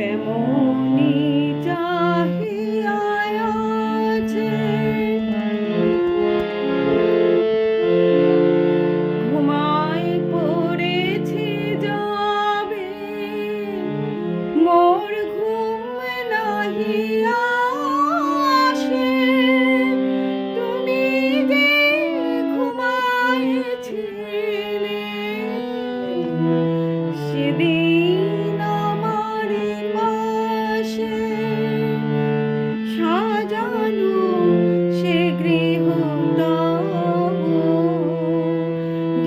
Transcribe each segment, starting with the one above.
তেমনি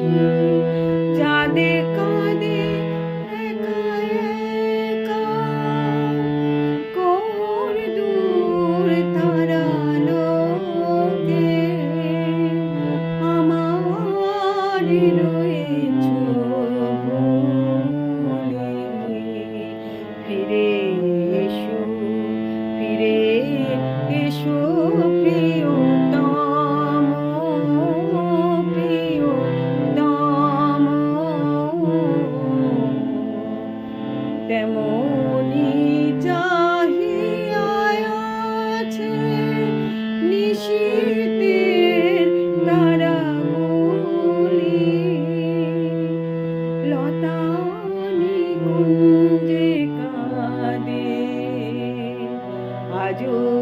Thank you. You.